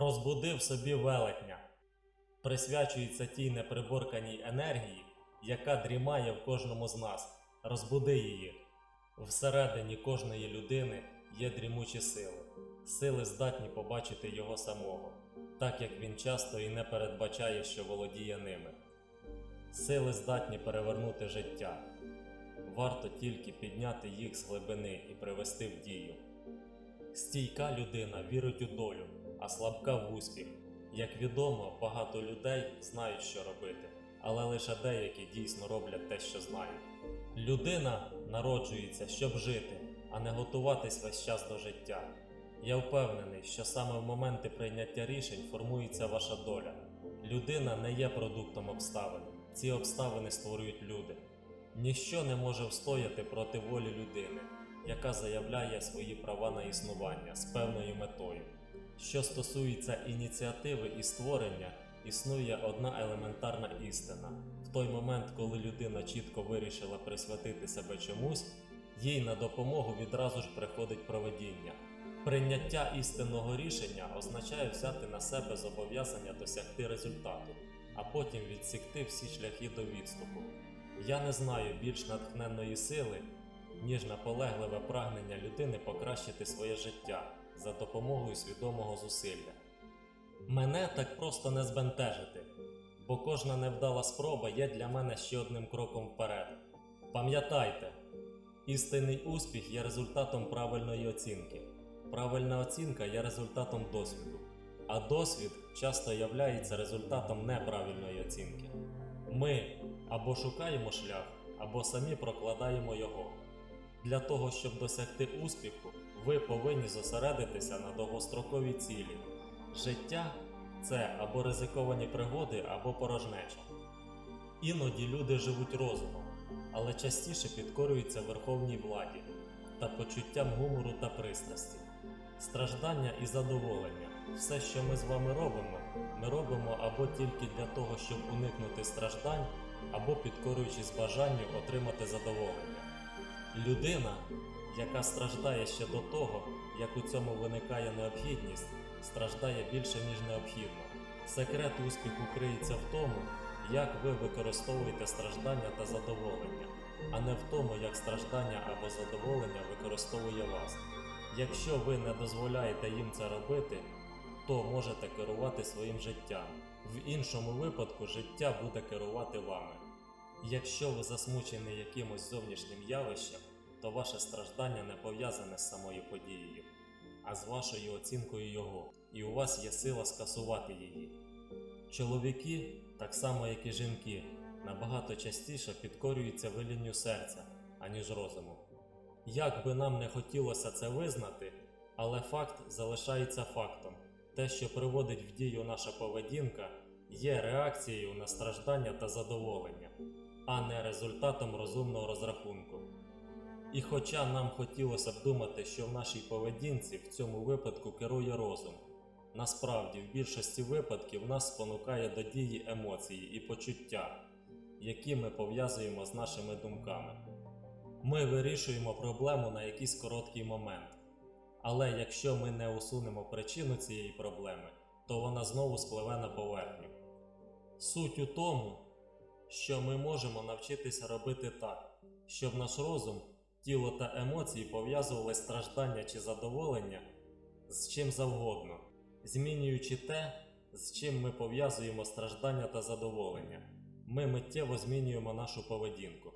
Розбудив собі велетня. Присвячується тій неприборканій енергії, яка дрімає в кожному з нас. Розбуди її. Всередині кожної людини є дрімучі сили. Сили здатні побачити його самого, так як він часто і не передбачає, що володіє ними. Сили здатні перевернути життя. Варто тільки підняти їх з глибини і привести в дію. Стійка людина вірить у долю, а слабка в успіх. Як відомо, багато людей знають, що робити, але лише деякі дійсно роблять те, що знають. Людина народжується, щоб жити, а не готуватись весь час до життя. Я впевнений, що саме в моменти прийняття рішень формується ваша доля. Людина не є продуктом обставин, ці обставини створюють люди. Ніщо не може встояти проти волі людини, яка заявляє свої права на існування з певною метою. Що стосується ініціативи і створення, існує одна елементарна істина. В той момент, коли людина чітко вирішила присвятити себе чомусь, їй на допомогу відразу ж приходить проведіння. Прийняття істинного рішення означає взяти на себе зобов'язання досягти результату, а потім відсікти всі шляхи до відступу. Я не знаю більш натхненної сили, ніж наполегливе прагнення людини покращити своє життя за допомогою свідомого зусилля. Мене так просто не збентежити, бо кожна невдала спроба є для мене ще одним кроком вперед. Пам'ятайте, істинний успіх є результатом правильної оцінки. Правильна оцінка є результатом досвіду, а досвід часто являється результатом неправильної оцінки. Ми або шукаємо шлях, або самі прокладаємо його. Для того, щоб досягти успіху, ви повинні зосередитися на довгостроковій цілі. Життя це або ризиковані пригоди, або порожнеча. Іноді люди живуть розумом, але частіше підкорюються верховній владі та почуттям гумору та пристрасті. Страждання і задоволення. Все, що ми з вами робимо, ми робимо або тільки для того, щоб уникнути страждань, або підкорюючись бажанню отримати задоволення. Людина, яка страждає ще до того, як у цьому виникає необхідність, страждає більше, ніж необхідно. Секрет успіху криється в тому, як ви використовуєте страждання та задоволення, а не в тому, як страждання або задоволення використовує вас. Якщо ви не дозволяєте їм це робити, то можете керувати своїм життям. В іншому випадку життя буде керувати вами. Якщо ви засмучені якимось зовнішнім явищем, то ваше страждання не пов'язане з самою подією, а з вашою оцінкою його, і у вас є сила скасувати її. Чоловіки, так само як і жінки, набагато частіше підкорюються велінню серця, аніж розуму. Як би нам не хотілося це визнати, але факт залишається фактом. Те, що приводить в дію наша поведінка, є реакцією на страждання та задоволення, а не результатом розумного розрахунку. І хоча нам хотілося б думати, що в нашій поведінці в цьому випадку керує розум, насправді в більшості випадків нас спонукає до дії емоції і почуття, які ми пов'язуємо з нашими думками. Ми вирішуємо проблему на якийсь короткий момент. Але якщо ми не усунемо причину цієї проблеми, то вона знову спливе на поверхню. Суть у тому, що ми можемо навчитися робити так, щоб наш розум, тіло та емоції пов'язували страждання чи задоволення з чим завгодно, змінюючи те, з чим ми пов'язуємо страждання та задоволення, ми миттєво змінюємо нашу поведінку.